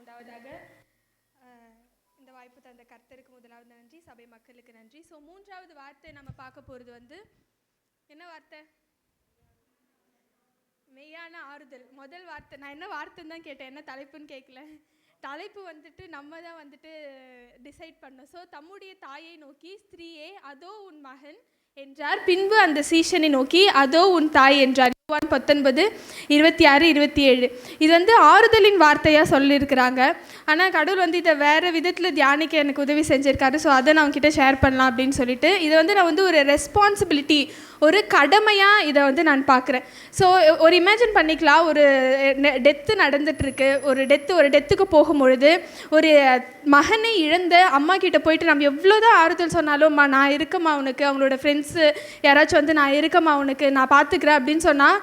உண்டாவதாக. இந்த வாய்ப்பு தந்த கர்த்தருக்கு முதலாவது நன்றி சபை மக்களுக்கு நன்றி. ஸோ மூன்றாவது வார்த்தை நம்ம பார்க்க போகிறது வந்து என்ன வார்த்தை? மெய்யான ஆறுதல். முதல் வார்த்தை நான் என்ன வார்த்தைன்னு தான் கேட்டேன் என்ன தலைப்புன்னு கேட்கல தலைப்பு வந்துட்டு நம்ம தான் வந்துட்டு டிசைட் பண்ணோம். ஸோ தம்முடைய தாயை நோக்கி ஸ்திரீயே அதோ உன் மகன் என்றார். பின்பு அந்த சீசனை நோக்கி அதோ உன் தாய் என்றார். ஒன் பத்தொன்பது இருபத்தி ஆறு இருபத்தி ஏழு. இது வந்து ஆறுதலின் வார்த்தையாக சொல்லியிருக்கிறாங்க. ஆனால் கடவுள் வந்து இதை வேறு விதத்தில் தியானிக்க எனக்கு உதவி செஞ்சுருக்காரு. ஸோ அதை நான் அவங்ககிட்ட ஷேர் பண்ணலாம் அப்படின்னு சொல்லிட்டு இதை வந்து நான் வந்து ஒரு ரெஸ்பான்சிபிலிட்டி ஒரு கடமையாக இதை வந்து நான் பார்க்குறேன். ஸோ ஒரு இமேஜின் பண்ணிக்கலாம். ஒரு டெத்து நடந்துட்டுருக்கு. ஒரு டெத்து ஒரு டெத்துக்கு போகும்பொழுது ஒரு மகனை இழந்த அம்மா கிட்ட போயிட்டு நம்ம எவ்வளோ தான் ஆறுதல் சொன்னாலும் "அம்மா, நான் இருக்கம்மா அவனுக்கு அவங்களோட ஃப்ரெண்ட்ஸு யாராச்சும் வந்து நான் இருக்கம்மா அவனுக்கு நான் பார்த்துக்கிறேன். அப்படின்னு சொன்னால்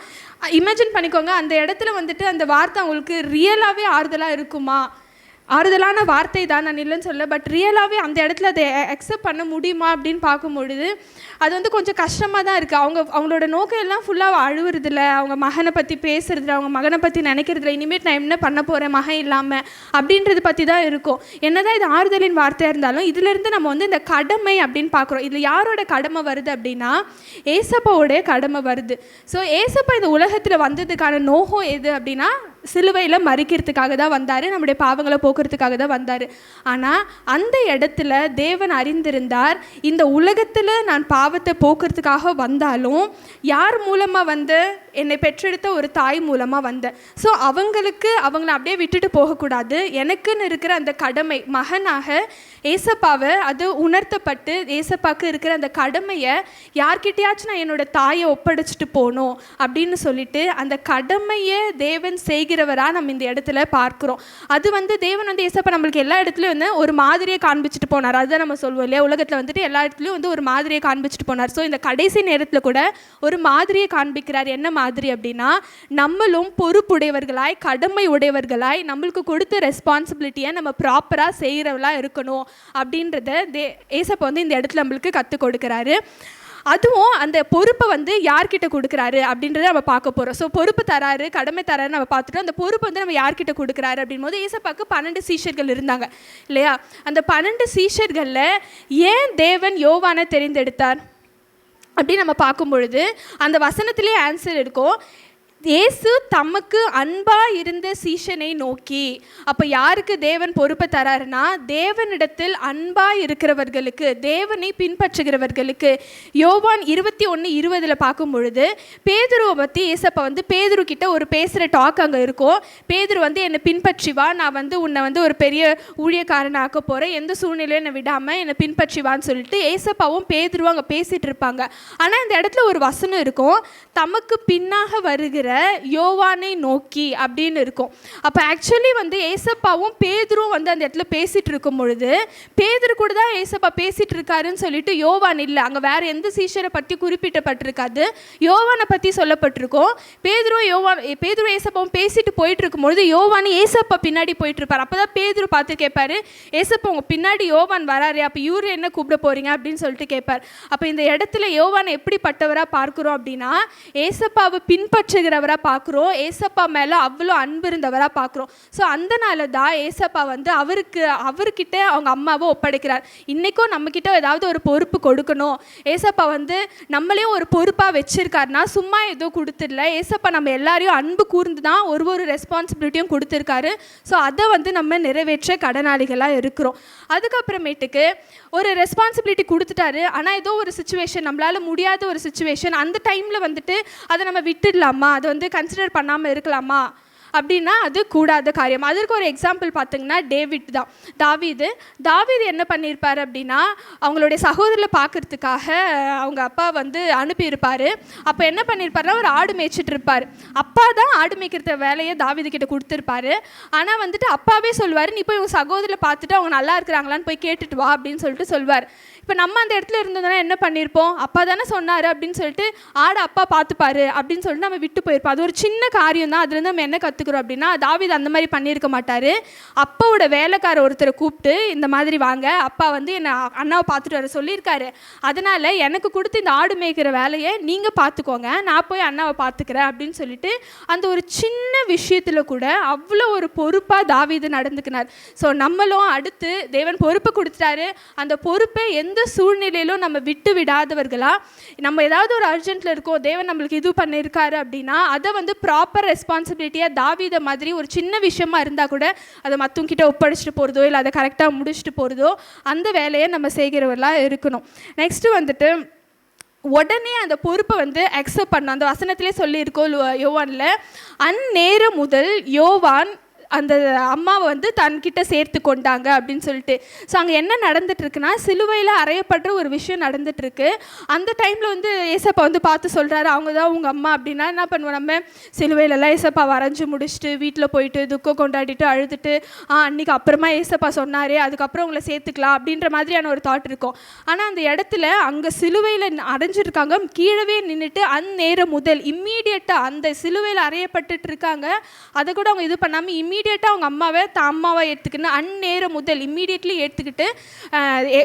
இமேஜின் பண்ணிக்கோங்க. அந்த இடத்துல வந்துட்டு அந்த வார்த்தை அவங்களுக்கு ரியலாகவே ஆறுதலாக இருக்குமா? ஆறுதலான வார்த்தை தான் நான் இல்லைன்னு சொல்ல பட் ரியலாகவே அந்த இடத்துல அதை அக்செப்ட் பண்ண முடியுமா அப்படின்னு பார்க்கும்பொழுது அது வந்து கொஞ்சம் கஷ்டமாக தான் இருக்குது அவங்க அவங்களோட நோக்கம் எல்லாம் ஃபுல்லாக அழுவுறதில்ல. அவங்க மகனை பற்றி பேசுறதில்ல அவங்க மகனை பற்றி நினைக்கிறதில்ல. இனிமேட் நான் என்ன பண்ண போகிறேன் மகன் இல்லாமல் அப்படின்றது பற்றி தான் இருக்கும். என்னதான் இது ஆறுதலின் வார்த்தையாக இருந்தாலும் இதிலிருந்து நம்ம வந்து இந்த கடமை அப்படின்னு பார்க்குறோம். இதில் யாரோட கடமை வருது அப்படின்னா ஏசப்பாவோடைய கடமை வருது. ஸோ ஏசப்பா இந்த உலகத்தில் வந்ததுக்கான நோகம் எது அப்படின்னா சிலுவையில் மறிக்கிறதுக்காக தான் வந்தார் நம்முடைய பாவங்களை போக்குறதுக்காக தான் வந்தார். ஆனால் அந்த இடத்துல தேவன் அறிந்திருந்தார் இந்த உலகத்தில் நான் பாவத்தை போக்குறதுக்காக வந்தாலும் யார் மூலமாக வந்து என்னை பெற்றெடுத்த ஒரு தாய் மூலமாக வந்தேன் ஸோ அவங்களுக்கு அவங்கள அப்படியே விட்டுட்டு போகக்கூடாது. எனக்குன்னு இருக்கிற அந்த கடமை மகனாக ஏசப்பாவை அது உணர்த்தப்பட்டு ஏசப்பாவுக்கு இருக்கிற அந்த கடமையை யார்கிட்டயாச்சும் நான் என்னோட தாயை ஒப்படைச்சிட்டு போகணும் அப்படின்னு சொல்லிட்டு அந்த கடமையை தேவன் செய்கிறவராக நம்ம இந்த இடத்துல பார்க்குறோம். அது வந்து தேவன் வந்து ஏசப்பா நம்மளுக்கு எல்லா இடத்துலையும் வந்து ஒரு மாதிரியை காண்பிச்சுட்டு போனார். அதுதான் நம்ம சொல்லுவோம் இல்லையா? உலகத்தில் வந்துட்டு எல்லா இடத்துலையும் வந்து ஒரு மாதிரியை காண்பிச்சுட்டு போனார். ஸோ இந்த கடைசி நேரத்தில் கூட ஒரு மாதிரியை காண்பிக்கிறார். என்ன மாதிரி அப்படின்னா நம்மளும் பொறுப்புடையவர்களாய் கடமை உடையவர்களாய் நம்மளுக்கு கொடுத்த ரெஸ்பான்சிபிலிட்டியை நம்ம ப்ராப்பராக செய்கிறவளாக இருக்கணும் அப்படின்றத தே ஏசப்பா வந்து இந்த இடத்துல நம்மளுக்கு கற்றுக் கொடுக்குறாரு. அதுவும் அந்த பொறுப்பை வந்து யார்கிட்ட கொடுக்குறாரு அப்படின்றத நம்ம பார்க்க போகிறோம் ஸோ பொறுப்பு தராரு கடமை தராரு நம்ம பார்த்துட்டோம். அந்த பொறுப்பு வந்து நம்ம யார்கிட்ட கொடுக்குறாரு அப்படின் போது ஏசப்பாக்கு பன்னெண்டு சீஷர்கள் இருந்தாங்க. இல்லையா? அந்த பன்னெண்டு சீஷர்களில் ஏன் தேவன் யோவானை தெரிந்தெடுத்தார்? அப்படி நம்ம பார்க்கும் பொழுது அந்த வசனத்திலே ஆன்சர் இருக்கும். இயேசு தமக்கு அன்பா இருந்த சீஷனை நோக்கி அப்போ யாருக்கு தேவன் பொறுப்பை தராருன்னா தேவனிடத்தில் அன்பா இருக்கிறவர்களுக்கு தேவனை பின்பற்றுகிறவர்களுக்கு. யோவான் இருபத்தி ஒன்று இருபதில் பார்க்கும் பொழுது பேதுருவை பற்றி ஏசப்பா வந்து பேதுரு கிட்ட ஒரு பேசுகிற டாக் அங்கே இருக்கும். பேதுரு வந்து என்னை பின்பற்றி வா நான் வந்து உன்னை வந்து ஒரு பெரிய ஊழியக்காரனை ஆக்க போகிறேன் எந்த சூழ்நிலையும் என்னை விடாமல் என்னை பின்பற்றி வான்னு சொல்லிட்டு ஏசப்பாவும் பேதுருவும் அங்கே பேசிகிட்டு இருப்பாங்க. ஆனால் இந்த இடத்துல ஒரு வசனம் இருக்கும். தமக்கு பின்னாக வருகிற யோவானை நோக்கி அப்படின்னு இருக்கும். அப்போ ஆக்சுவலி வந்து ஏசப்பாவும் பேதரும் வந்து அந்த இடத்துல பேசிட்டு இருக்கும் பொழுது பேதர் கூட தான் ஏசப்பா பேசிட்டு இருக்காருன்னு சொல்லிட்டு யோவான் இல்லை. அங்கே வேற எந்த சீஷரை பற்றி குறிப்பிட்டப்பட்டிருக்காது. யோவானை பற்றி சொல்லப்பட்டிருக்கும். பேதரும் யோவான் பேதரும் ஏசப்பாவும் பேசிட்டு போயிட்டு இருக்கும்பொழுது யோவான் ஏசப்பா பின்னாடி போயிட்டு இருப்பார். அப்போ தான் பேதுரு பார்த்து கேட்பாரு ஏசப்பா உங்கள் பின்னாடி யோவான் வராரு அப்போ இவரு என்ன கூப்பிட போறீங்க? அப்படின்னு சொல்லிட்டு கேட்பார். அப்போ இந்த இடத்துல யோவான் எப்படிப்பட்டவராக பார்க்குறோம் அப்படின்னா ஏசப்பாவை இருக்கிறவராக பார்க்குறோம். ஏசப்பா மேலே அவ்வளோ அன்பு இருந்தவராக பார்க்குறோம். ஸோ அந்த தான் ஏசப்பா வந்து அவருக்கு அவர்கிட்ட அவங்க அம்மாவை ஒப்படைக்கிறார். இன்றைக்கும் நம்மக்கிட்ட ஏதாவது ஒரு பொறுப்பு கொடுக்கணும். ஏசப்பா வந்து நம்மளையும் ஒரு பொறுப்பாக வச்சுருக்காருனா சும்மா ஏதோ கொடுத்துடல. ஏசப்பா நம்ம எல்லாரையும் அன்பு கூர்ந்து தான் ஒரு ஒரு ரெஸ்பான்சிபிலிட்டியும் கொடுத்துருக்காரு. ஸோ அதை வந்து நம்ம நிறைவேற்ற கடனாளிகளாக இருக்கிறோம். அதுக்கப்புறமேட்டுக்கு ஒரு ரெஸ்பான்சிபிலிட்டி கொடுத்துட்டாரு. ஆனால் ஏதோ ஒரு சுச்சுவேஷன் நம்மளால் முடியாத ஒரு சுச்சுவேஷன் அந்த டைமில் வந்துட்டு அதை நம்ம விட்டுடலாமா? அதை வந்து கன்சிடர் பண்ணாமல் இருக்கலாமா? அப்படின்னா அது கூடாத காரியம். அதற்கு ஒரு எக்ஸாம்பிள் பார்த்தீங்கன்னா டேவிட் தான். தாவீது. தாவீது என்ன பண்ணியிருப்பார் அப்படின்னா அவங்களுடைய சகோதரில் பார்க்கறதுக்காக அவங்க அப்பா வந்து அனுப்பியிருப்பார். அப்போ என்ன பண்ணியிருப்பாருன்னா ஒரு ஆடு மேய்ச்சிட்டு இருப்பார் அப்பா தான் ஆடு மேய்க்கிற வேலையை தாவீது கிட்ட கொடுத்துருப்பாரு. ஆனால் வந்துட்டு அப்பாவே சொல்லுவார் நீ போய் உங்கள் சகோதரில் பார்த்துட்டு அவங்க நல்லா இருக்கிறாங்களான்னு போய் கேட்டுட்டு வா அப்படின்னு சொல்லிட்டு சொல்வார் இப்போ நம்ம அந்த இடத்துல இருந்தோம்னா என்ன பண்ணியிருப்போம் அப்பா தானே சொன்னார் அப்படின்னு சொல்லிட்டு ஆடு அப்பா பார்த்துப்பாரு அப்படின்னு சொல்லிட்டு நம்ம விட்டு போயிருப்போம். அது ஒரு சின்ன காரியம் தான். அதுலேருந்து நம்ம என்ன கற்றுக்குறோம் அப்படின்னா தாவீது அந்த மாதிரி பண்ணியிருக்க மாட்டார். அப்பாவோட வேலைக்கார ஒருத்தரை கூப்பிட்டு இந்த மாதிரி வாங்க. அப்பா வந்து என்னை அண்ணாவை பார்த்துட்டு வர சொல்லியிருக்காரு. அதனால் எனக்கு கொடுத்து இந்த ஆடு மேய்க்கிற வேலையை நீங்கள் பார்த்துக்கோங்க. நான் போய் அண்ணாவை பார்த்துக்கிறேன் அப்படின்னு சொல்லிட்டு அந்த ஒரு சின்ன விஷயத்தில் கூட அவ்வளோ ஒரு பொறுப்பாக தாவீது நடந்துக்கினார். ஸோ நம்மளும் அடுத்து தேவன் பொறுப்பு கொடுத்துட்டாரு. அந்த பொறுப்பை எந்த சூழ்நிலையிலும் நம்ம விட்டு விடாதவர்களா நம்ம ஏதாவது ஒரு அர்ஜென்ட்டில் இருக்கோம் தேவன் நம்மளுக்கு இது பண்ணியிருக்காரு அப்படின்னா அதை வந்து ப்ராப்பர் ரெஸ்பான்சிபிலிட்டியாக தாவித மாதிரி ஒரு சின்ன விஷயமா இருந்தால் கூட அதை மற்றவங்கிட்ட ஒப்படைச்சிட்டு போகிறதோ இல்லை அதை கரெக்டாக முடிச்சுட்டு போகிறதோ அந்த வேலையை நம்ம செய்கிறவர்களாக இருக்கணும். நெக்ஸ்ட்டு வந்துட்டு உடனே அந்த பொறுப்பை வந்து அக்செப்ட் பண்ணணும். அந்த வசனத்திலே சொல்லியிருக்கோம் யோவானில் அந்நேரம் முதல் யோவான் அந்த அம்மாவை வந்து தன்கிட்ட சேர்த்து கொண்டாங்க அப்படின்னு சொல்லிட்டு. ஸோ அங்கே என்ன நடந்துட்டுருக்குன்னா சிலுவையில் அறையப்படுற ஒரு விஷயம் நடந்துட்டுருக்கு. அந்த டைமில் வந்து ஏசப்பா வந்து பார்த்து சொல்கிறாரு அவங்க தான் உங்கள் அம்மா அப்படின்னா என்ன பண்ணுவோம் நம்ம? சிலுவையிலலாம் ஏசப்பா வரைஞ்சி முடிச்சுட்டு வீட்டில் போயிட்டு துக்கம் கொண்டாடிட்டு அழுதுட்டு ஆ அன்னைக்கு அப்புறமா ஏசப்பா சொன்னாரே அதுக்கப்புறம் உங்களை சேர்த்துக்கலாம் அப்படின்ற மாதிரியான ஒரு தாட் இருக்கும். ஆனால் அந்த இடத்துல அங்கே சிலுவையில் அடைஞ்சிருக்காங்க. கீழவே நின்றுட்டு அந்நேரம் முதல் இம்மீடியட்டாக அந்த சிலுவையில் அறையப்பட்டுட்டு இருக்காங்க. அதை கூட அவங்க இது பண்ணாமல் இம்மீடியட்டாக அவங்க அம்மாவை தான் அம்மாவை ஏற்றுக்கின்னு அந்நேரம் முதல் இம்மீடியட்லி ஏற்றுக்கிட்டு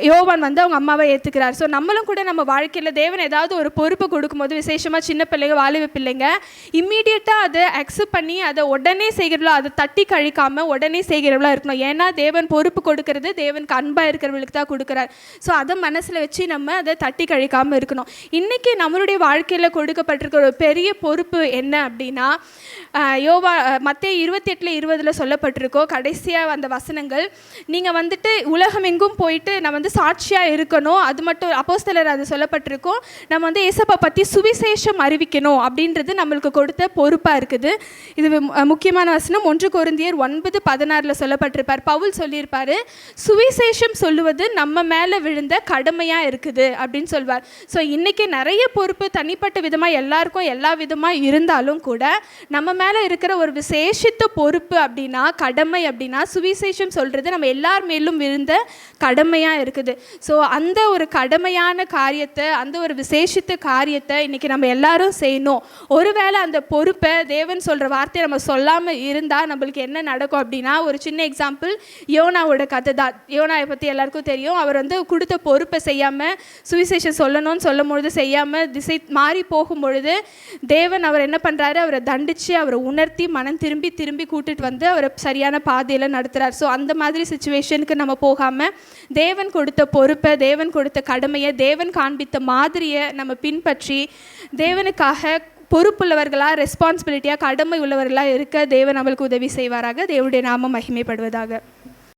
யோவான் வந்து அவங்க அம்மாவை ஏற்றுக்கிறார் ஸோ நம்மளும் கூட நம்ம வாழ்க்கையில் தேவன் ஏதாவது ஒரு பொறுப்பு கொடுக்கும்போது விசேஷமாக சின்ன பிள்ளைங்க வாலிப பிள்ளைங்க இம்மீடியட்டாக அதை அக்செப்ட் பண்ணி அதை உடனே செய்கிறவளோ அதை தட்டி கழிக்காமல் உடனே செய்கிறவளாக இருக்கணும். ஏன்னா தேவன் பொறுப்பு கொடுக்கறது தேவனுக்கு அன்பாக இருக்கிறவங்களுக்கு தான் கொடுக்குறார். ஸோ அதை மனசில் வச்சு நம்ம அதை தட்டி கழிக்காமல் இருக்கணும். இன்றைக்கி நம்மளுடைய வாழ்க்கையில் கொடுக்கப்பட்டிருக்கிற ஒரு பெரிய பொறுப்பு என்ன அப்படின்னா யோவா மத்திய இருபத்தி எட்டில் இருபதில் சொல்லப்பட்டிருக்கோ கடைசியாக அந்த வசனங்கள். நீங்கள் வந்துட்டு உலகம் எங்கும் போயிட்டு நம்ம வந்து சாட்சியாக இருக்கணும் அது மட்டும் அப்போஸ்தலர் அது சொல்லப்பட்டிருக்கோம். நம்ம வந்து ஏசப்பா பற்றி சுவிசேஷம் அறிவிக்கணும் அப்படின்றது நம்மளுக்கு கொடுத்த பொறுப்பாக இருக்குது. இது முக்கியமான வசனம். ஒன்று கொரிந்தியர் ஒன்பது பதினாறில் சொல்லப்பட்டிருப்பார். பவுல் சொல்லியிருப்பார் சுவிசேஷம் சொல்லுவது நம்ம மேலே விழுந்த கடமையாக இருக்குது அப்படின்னு சொல்வார். ஸோ இன்றைக்கி நிறைய பொறுப்பு தனிப்பட்ட விதமாக எல்லாருக்கும் எல்லா விதமாக இருந்தாலும் கூட நம்ம மேலே இருக்கிற ஒரு விசேஷித்த பொறுப்பு அப்படின்னா கடமை அப்படின்னா சுவிசேஷம் சொல்கிறது நம்ம எல்லார் மேலும் விழுந்த கடமையாக இருக்குது. ஸோ அந்த ஒரு கடமையான காரியத்தை அந்த ஒரு விசேஷித்த காரியத்தை இன்றைக்கி நம்ம எல்லாரும் செய்யணும். ஒருவேளை அந்த பொறுப்பை தேவன் சொல்கிற வார்த்தையை நம்ம சொல்லாமல் இருந்தால் நம்மளுக்கு என்ன நடக்கும் அப்படின்னா ஒரு சின்ன எக்ஸாம்பிள் யோனாவோட கதை தான். யோனாவை பற்றி எல்லாருக்கும் தெரியும். அவர் வந்து கொடுத்த பொறுப்பை செய்யாமல் சுவிசேஷம் சொல்லணும்னு சொல்லும் பொழுது செய்யாமல் திசை மாறி போகும் பொழுது தேவன் அவர் என்ன பண்ணுறாரு அவரை தண்டித்து அவர் உணர்த்தி மனம் திரும்பி திரும்பி கூட்டிட்டு வந்து அவரை சரியான பாதையில் நடத்துகிறார் ஸோ அந்த மாதிரி சுச்சுவேஷனுக்கு நம்ம போகாமல் தேவன் கொடுத்த பொறுப்பை தேவன் கொடுத்த கடமையை தேவன் காண்பித்த மாதிரியை நம்ம பின்பற்றி தேவனுக்காக பொறுப்புள்ளவர்களாக ரெஸ்பான்சிபிலிட்டியாக கடமை உள்ளவர்களாக இருக்க தேவன் நம்மளுக்கு உதவி செய்வாராக. தேவனுடைய நாமம் மகிமைப்படுவதாக.